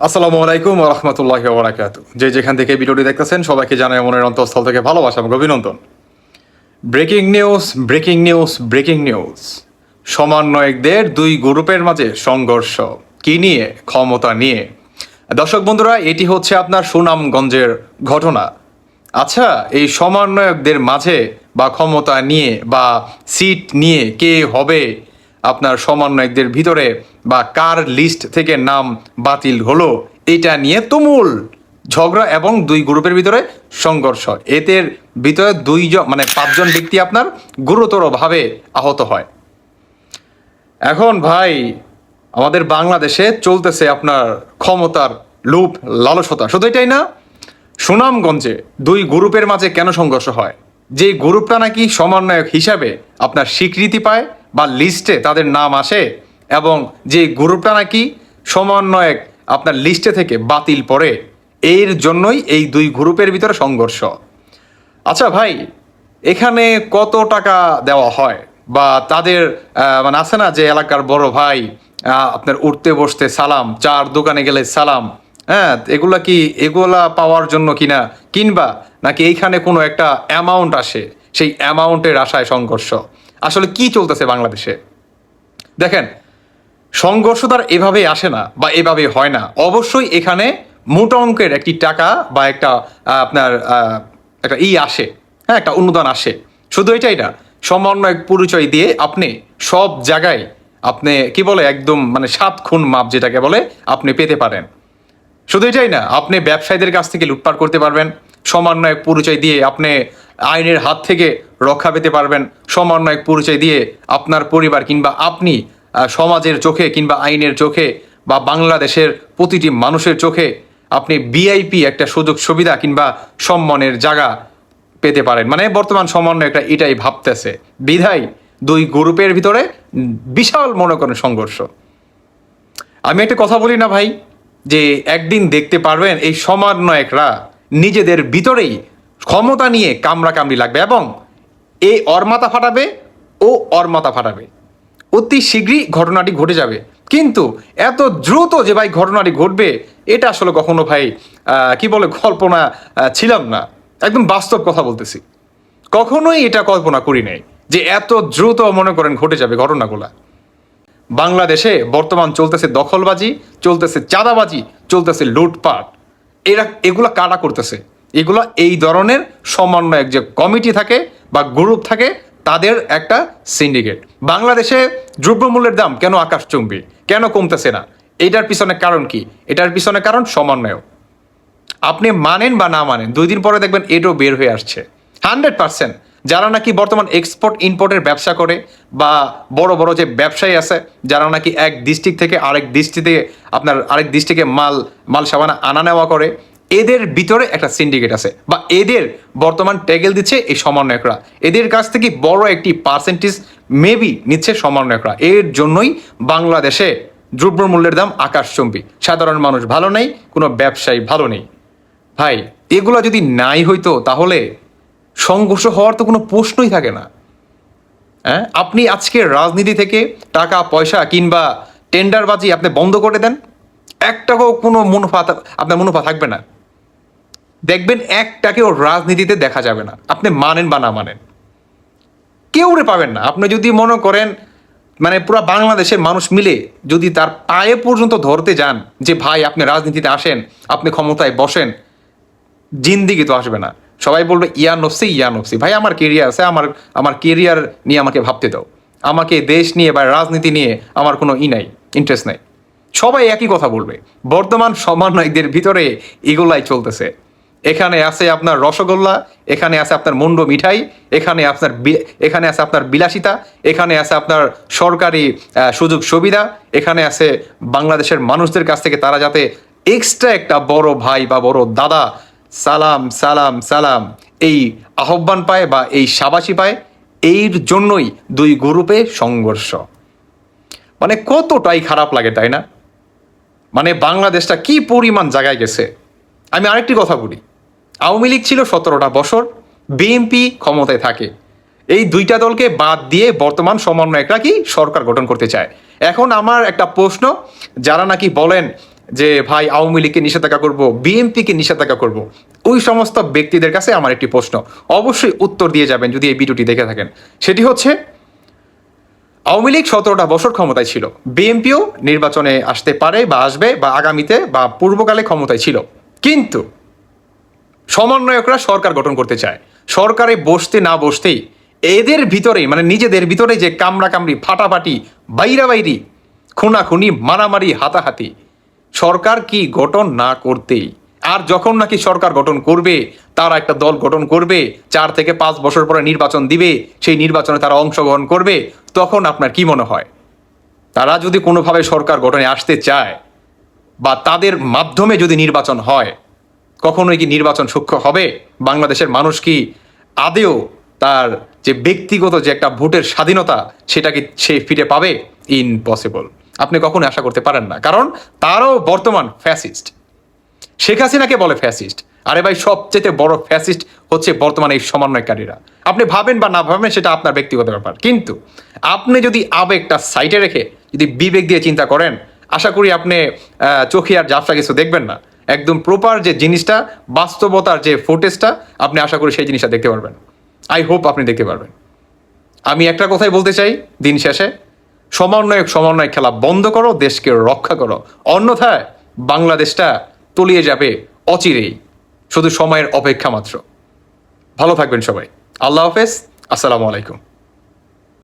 আসসালামু আলাইকুম রহমতুল্লাহ ওবরাকাত যে যেখান থেকে ভিডিওটি দেখতেছেন, সবাইকে জানাই মনের অন্তঃস্থল থেকে ভালোবাসা এবং অভিনন্দন। Breaking news breaking news breaking news. সমন্বয়কদের দুই গ্রুপের মাঝে সংঘর্ষ। কি নিয়ে? ক্ষমতা নিয়ে। দর্শক বন্ধুরা, এটি হচ্ছে আপনার সুনামগঞ্জের ঘটনা। আচ্ছা এই সমন্বয়কদের মাঝে বা ক্ষমতা নিয়ে বা সিট নিয়ে কে হবে? আপনার সমন্বয়কদের ভিতরে বা কার লিস্ট থেকে নাম বাতিল হলো, এটা নিয়ে তুমুল ঝগড়া এবং দুই গ্রুপের ভিতরে সংঘর্ষ। এদের ভিতরে দুইজন মানে পাঁচজন ব্যক্তি আপনার গুরুতরভাবে আহত হয়। এখন ভাই, আমাদের বাংলাদেশে চলতেছে আপনার ক্ষমতার লুপ, লালসতা। শুধু এটাই না, সুনামগঞ্জে দুই গ্রুপের মাঝে কেন সংঘর্ষ হয়? যে গ্রুপটা নাকি সমন্বয়ক হিসাবে আপনার স্বীকৃতি পায় বা লিস্টে তাদের নাম আসে এবং যে গ্রুপটা নাকি সমন্বয়ক আপনার লিস্টে থেকে বাতিল পড়ে, এর জন্যই এই দুই গ্রুপের ভিতরে সংঘর্ষ। আচ্ছা ভাই, এখানে কত টাকা দেওয়া হয়? বা তাদের মানে আছে না যে এলাকার বড় ভাই আপনার উঠতে বসতে সালাম, চার দোকানে গেলে সালাম হ্যাঁ এগুলা কি এগুলা পাওয়ার জন্য কিনা কিনবা? নাকি এইখানে কোনো একটা অ্যামাউন্ট আসে, সেই অ্যামাউন্টের আশায় সংঘর্ষ? আসলে কি চলতেছে বাংলাদেশে? দেখেন সংঘর্ষ তার এভাবে আসে না বা এভাবে হয় না। অবশ্যই এখানে মোটা অঙ্কের একটি টাকা বা একটা আপনার একটা ই আসে হ্যাঁ একটা অনুদান আসে। শুধু এটাই না, সমন্বয়ক পরিচয় দিয়ে আপনি সব জায়গায় আপনি, কি বলে, একদম মানে সাত খুন মাপ যেটাকে বলে, আপনি পেতে পারেন। শুধু এটাই না, আপনি ব্যবসায়ীদের কাছ থেকে লুটপাট করতে পারবেন। সমন্বয়ক পরিচয় দিয়ে আপনি আইনের হাত থেকে রক্ষা পেতে পারবেন। সমন্বয়ক পরিচয় দিয়ে আপনার পরিবার কিংবা আপনি সমাজের চোখে কিংবা আইনের চোখে বা বাংলাদেশের প্রতিটি মানুষের চোখে আপনি বিআইপি একটা সুযোগ সুবিধা কিংবা সম্মানের জায়গা পেতে পারেন। মানে বর্তমান সমন্বয় একটা এটাই ভাবতেছে। বিধায় দুই গ্রুপের ভিতরে বিশাল মনে করেন সংঘর্ষ। আমি একটা কথা বলি না ভাই, যে একদিন দেখতে পারবেন এই সমন্বয়করা নিজেদের ভিতরেই ক্ষমতা নিয়ে কামড়া কামড়ি লাগবে এবং এ ওর মাথা ফাটাবে, ও ওর মাথা ফাটাবে। অতি শীঘ্রই ঘটনাটি ঘটে যাবে। কিন্তু এত দ্রুত যে ভাই ঘটনাটি ঘটবে, এটা আসলে কখনো ভাই কি বলে, কল্পনা ছিলাম না। একদম বাস্তব কথা বলতেছি। কখনোই এটা কল্পনা করি নাই যে এত দ্রুত মনে করেন ঘটে যাবে ঘটনাগুলা। বাংলাদেশে বর্তমান চলতেছে দখলবাজি, চলতেছে চাঁদাবাজি, চলতেছে লুটপাট। এরা, এগুলা কারা করতেছে? এগুলা এই ধরনের সমন্বয়ক যে কমিটি থাকে বা গ্রুপ থাকে, তাদের একটা সিন্ডিকেট বাংলাদেশে দ্রব্যমূল্যের দাম কেন আকাশচুম্বী? কেন কমতেছে না? এটার পিছনে কারণ কি? এটার পিছনে কারণ সমন্বয় আপনি মানেন বা না মানেন, দুই দিন পরে দেখবেন এটাও বের হয়ে আসছে। Hundred percent. যারা নাকি বর্তমান এক্সপোর্ট ইম্পোর্টের ব্যবসা করে বা বড় বড় যে ব্যবসায়ী আছে, যারা নাকি এক ডিস্ট্রিক্ট থেকে আরেক ডিস্ট্রিক্টে আপনার আরেক ডিস্ট্রিক্টে মাল মাল সাবানা আনা নেওয়া করে এদের ভিতরে একটা সিন্ডিকেট আছে বা এদের বর্তমান ট্যাগেল দিচ্ছে এই সমন্বয়করা। এদের কাছ থেকে বড় একটি পার্সেন্টেজ মেবি নিচ্ছে সমন্বয়করা। এর জন্যই বাংলাদেশে দ্রব্যমূল্যের দাম আকাশচম্বী। সাধারণ মানুষ ভালো নেই, কোনো ব্যবসায়ী ভালো নেই। ভাই, এগুলো যদি নাই হইতো তাহলে সংঘর্ষ হওয়ার তো কোনো প্রশ্নই থাকে না। হ্যাঁ? আপনি আজকে রাজনীতি থেকে টাকা, পয়সা কিংবা টেন্ডারবাজি আপনি বন্ধ করে দেন এক টাকাও কোনো মুনাফা আপনার মুনাফা থাকবে না। দেখবেন এক টাকেও রাজনীতিতে দেখা যাবে না। আপনি মানেন বা না মানেন। কেউ রে পাবেন না। আপনি যদি মনে করেন মানে পুরো বাংলাদেশের মানুষ মিলে যদি তার পায়ে পর্যন্ত ধরতে যান যে, ভাই, আপনি রাজনীতিতে আসেন, আপনি ক্ষমতায় বসেন, জিন্দিগি তো আসবে না। সবাই বলবে, ইয়া নফসি ইয়া নফসি। ভাই, আমার কেরিয়ার আছে, আমার আমার কেরিয়ার নিয়ে আমাকে ভাবতে দাও। আমাকে দেশ নিয়ে বা রাজনীতি নিয়ে আমার কোনো ই নাই ইন্টারেস্ট নাই। সবাই একই কথা বলবে। বর্তমান সমন্বয়কদের ভিতরে এগুলাই চলতেছে। এখানে আছে আপনার রসগোল্লা, এখানে আছে আপনার মুন্ড মিঠাই, এখানে আপনার এখানে আছে আপনার বিলাসিতা, এখানে আছে আপনার সরকারি সুযোগ সুবিধা, এখানে আছে বাংলাদেশের মানুষদের কাছ থেকে তারা যাতে এক্সট্রা একটা বড় ভাই বা বড় দাদা সালাম সালাম সালাম এই আহ্বান পায় বা এই সাবাসি পায়, এর জন্যই দুই গ্রুপে সংঘর্ষ। মানে কতটাই খারাপ লাগে, তাই না? মানে বাংলাদেশটা কি পরিমাণ জায়গায় গেছে? আমি আরেকটি কথা বলি। আওয়ামী লীগ ছিল সতেরোটা বছর বিএনপি ক্ষমতায় থাকে। এই দুইটা দলকে বাদ দিয়ে বর্তমান সমন্বয়করা কি সরকার গঠন করতে চায়? এখন আমার একটা প্রশ্ন, যারা নাকি বলেন যে, ভাই, আওয়ামী লীগকে নিষেধাজ্ঞা করব বিএনপিকে নিষেধাজ্ঞা করব? ওই সমস্ত ব্যক্তিদের কাছে আমার একটি প্রশ্ন। অবশ্যই উত্তর দিয়ে যাবেন যদি এই ভিডিওটি দেখে থাকেন। সেটি হচ্ছে, আওয়ামী লীগ সতেরোটা বছর ক্ষমতায় ছিল। বিএনপিও নির্বাচনে আসতে পারে বা আসবে বা আগামীতে বা পূর্বকালে ক্ষমতায় ছিল। কিন্তু সমন্বয়করা সরকার গঠন করতে চায়। সরকারে বসতে না বসতেই এদের ভিতরে মানে নিজেদের ভিতরে যে কামড়া কামড়ি ফাটাফাটি বাইরা বাইরি খুনাখুনি, মারামারি, হাতাহাতি, সরকার কি গঠন না করতেই? আর যখন নাকি সরকার গঠন করবে, তারা একটা দল গঠন করবে, চার থেকে পাঁচ বছর পরে নির্বাচন দিবে, সেই নির্বাচনে তারা অংশগ্রহণ করবে, তখন আপনার কি মনে হয়? তারা যদি কোনোভাবে সরকার গঠনে আসতে চায়, বা তাদের মাধ্যমে যদি নির্বাচন হয় কখনোই কি নির্বাচন সূক্ষ্ম হবে? বাংলাদেশের মানুষ কি আদেও তার যে ব্যক্তিগত যে একটা ভোটের স্বাধীনতা সেটাকে সে ফিরে পাবে? ইনপসিবল আপনি কখনো আশা করতে পারেন না। কারণ তারও বর্তমান ফ্যাসিস্ট শেখ হাসিনাকে বলে ফ্যাসিস্ট আরে ভাই, সবচেয়ে বড় ফ্যাসিস্ট হচ্ছে বর্তমানে এই সমন্বয়কারীরা। আপনি ভাবেন বা না ভাবেন, সেটা আপনার ব্যক্তিগত ব্যাপার। কিন্তু আপনি যদি আবেগটা সাইডে রেখে যদি বিবেক দিয়ে চিন্তা করেন, আশা করি আপনি চোখে আর জাফসা কিছু দেখবেন না। একদম প্রপার যে জিনিসটা, বাস্তবতার যে ফোটেজটা আপনি আশা করি সেই জিনিসটা দেখতে পারবেন। আই হোপ আপনি দেখতে পারবেন। আমি একটা কথাই বলতে চাই, দিন শেষে সমন্বয়ক সমন্বয় খেলা বন্ধ করো, দেশকে রক্ষা করো। অন্যথায় বাংলাদেশটা তলিয়ে যাবে অচিরেই। শুধু সময়ের অপেক্ষা মাত্র। ভালো থাকবেন সবাই। আল্লাহ হাফেজ। আসসালামু আলাইকুম।